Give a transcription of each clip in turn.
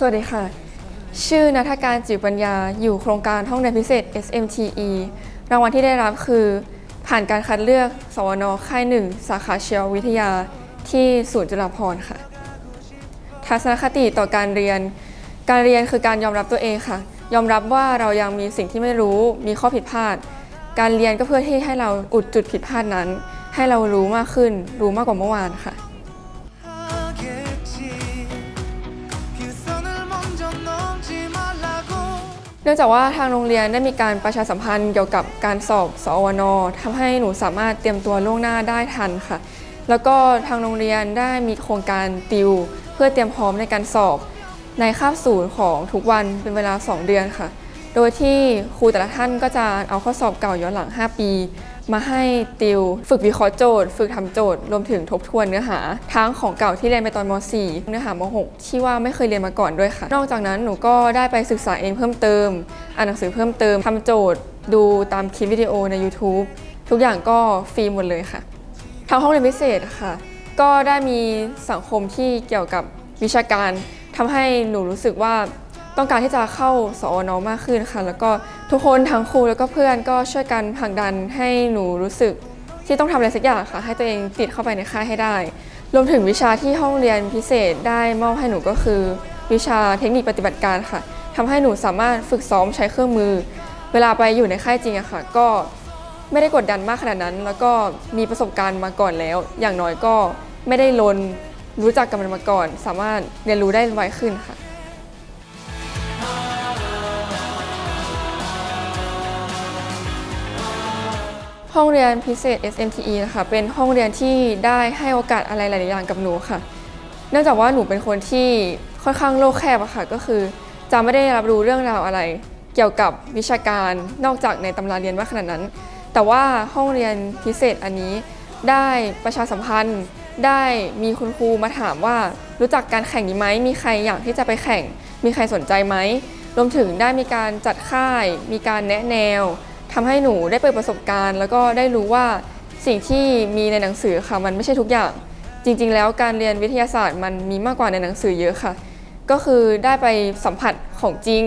สวัสดีค่ะ ชื่อนัฐการจิวปัญญา อยู่โครงการห้องเรียนพิเศษ SMTE รางวัลที่ได้รับคือ ผ่านการคัดเลือก สวนค่ายหนึ่งสาขาเชียววิทยาที่ศูนย์จุฬาภรณ์ค่ะ ทัศนคติต่อการเรียน การเรียนคือการยอมรับตัวเองค่ะ ยอมรับว่าเรายังมีสิ่งที่ไม่รู้ มีข้อผิดพลาด การเรียนก็เพื่อที่ให้เราอุดจุดผิดพลาดนั้น ให้เรารู้มากขึ้น รู้มากกว่าเมื่อวานค่ะ นื่องจากว่าทางโรงเรียนได้มีการประชาสัมพันธ์เกี่ยวกับการสอบสอวนทำให้หนูสามารถเตรียมตัวล่วงหน้าได้ทันค่ะ แล้วก็ทางโรงเรียนได้มีโครงการติว เพื่อเตรียมพร้อมในการสอบ ในคาบศูนย์ของทุกวันเป็นเวลา 2 เดือนค่ะ โดยที่ครูแต่ละท่านก็จะเอาข้อสอบเก่าย้อนหลัง 5 ปี มาให้ติว ฝึกวิเคราะห์โจทย์ ฝึกทำโจทย์ รวมถึงทบทวนเนื้อหา ทั้งของเก่าที่เรียนไปตอนม .4 เนื้อหาม .6 ที่ว่าไม่เคยเรียนมาก่อนด้วยค่ะ นอกจากนั้นหนูก็ได้ไปศึกษาเองเพิ่มเติม อ่านหนังสือเพิ่มเติมทำโจทย์ ดูตามคลิปวิดีโอใน YouTube ทุกอย่างก็ฟรีหมดเลยค่ะทางห้องเรียนพิเศษค่ะ ก็ได้มีสังคมที่เกี่ยวกับวิชาการทำให้หนูรู้สึกว่า ต้องการที่จะเข้าสอนอมากขึ้นค่ะ แล้วก็ทุกคนทั้งครูแล้วก็เพื่อนก็ช่วยกันผลักดันให้หนูรู้สึกที่ต้องทำอะไรสักอย่างค่ะ ให้ตัวเองติดเข้าไปในค่ายให้ได้ รวมถึงวิชาที่ห้องเรียนพิเศษได้มอบให้หนูก็คือ วิชาเทคนิคปฏิบัติการค่ะทำให้หนูสามารถฝึกซ้อมใช้เครื่องมือ เวลาไปอยู่ในค่ายจริงอะค่ะ ก็ไม่ได้กดดันมากขนาดนั้น แล้วก็มีประสบการณ์มาก่อนแล้ว อย่างน้อยก็ไม่ได้ลนรู้จักกับมันมาก่อน สามารถเรียนรู้ได้ไวขึ้นค่ะ ห้องเรียนพิเศษ SMTE นะคะเป็นห้องเรียนที่ได้ให้โอกาสอะไรหลาย ๆ อย่างกับหนูค่ะ เนื่องจากว่าหนูเป็นคนที่ค่อนข้างโลกแคบอะค่ะ ก็คือจะไม่ได้รับรู้เรื่องราวอะไร เกี่ยวกับวิชาการนอกจากในตำราเรียนมากขนาดนั้น แต่ว่าห้องเรียนพิเศษอันนี้ได้ประชาสัมพันธ์ ได้มีคุณครูมาถามว่ารู้จักการแข่งนี้ไหม มีใครอยากที่จะไปแข่ง มีใครสนใจไหม รวมถึงได้มีการจัดค่าย มีการแนะแนว ทำให้หนูได้เปิดประสบการณ์ แล้วก็ได้รู้ว่าสิ่งที่มีในหนังสือค่ะมันไม่ใช่ทุกอย่าง จริง ๆ แล้วการเรียนวิทยาศาสตร์มันมีมากกว่าในหนังสือเยอะค่ะ ก็คือได้ไปสัมผัสของจริง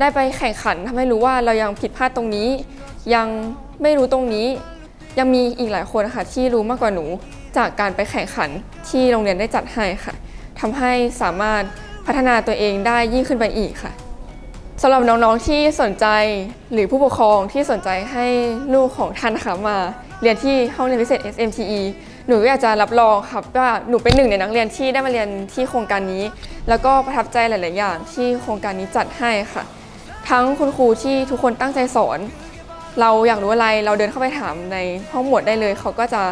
ได้ไปแข่งขันทำให้รู้ว่าเรายังผิดพลาดตรงนี้ ยังไม่รู้ตรงนี้ ยังมีอีกหลายคนค่ะที่รู้มากกว่าหนูจากการไปแข่งขันที่โรงเรียนได้จัดให้ค่ะทำให้สามารถพัฒนาตัวเองได้ยิ่งขึ้นไปอีกค่ะำหรับน้องๆที่สนใจหรือผู้ปกครองที่สนใจให้ลูกของท่านนะคะมา เรียนที่ห้องเรียนพิเศษ SMTE หนูก็อยากจะรับรองครับว่าหนูเป็นหนึ่งในนักเรียนที่ได้มาเรียนที่โครงการนี้ แล้วก็ประทับใจหลาย ๆ อย่างที่โครงการนี้จัดให้ค่ะ ทั้งคุณครูที่ทุกคนตั้งใจสอน เราอยากรู้อะไรเราเดินเข้าไปถามในห้องหมวดได้เลย เขาก็จะ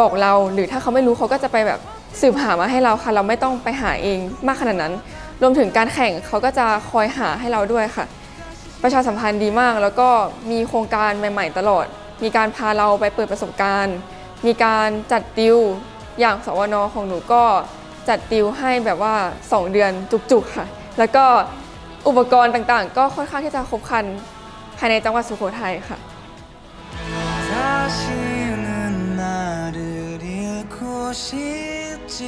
บอกเราหรือถ้าเขาไม่รู้เขาก็จะไปแบบสืบหามาให้เราค่ะ เราไม่ต้องไปหาเองมากขนาดนั้น รวมถึงการแข่งเขาก็จะคอยหาให้เราด้วยค่ะ ประชาสัมพันธ์ดีมาก แล้วก็มีโครงการใหม่ ๆ ตลอด มีการพาเราไปเปิดประสบการณ์ มีการจัดติว อย่างสวนของหนูก็จัดติวให้แบบว่า 2 เดือนจุกๆค่ะ แล้วก็อุปกรณ์ต่างๆ ก็ค่อนข้างที่จะครบครันภายในจังหวัดสุโขทัยค่ะ 다시는 나를 잃고 싶지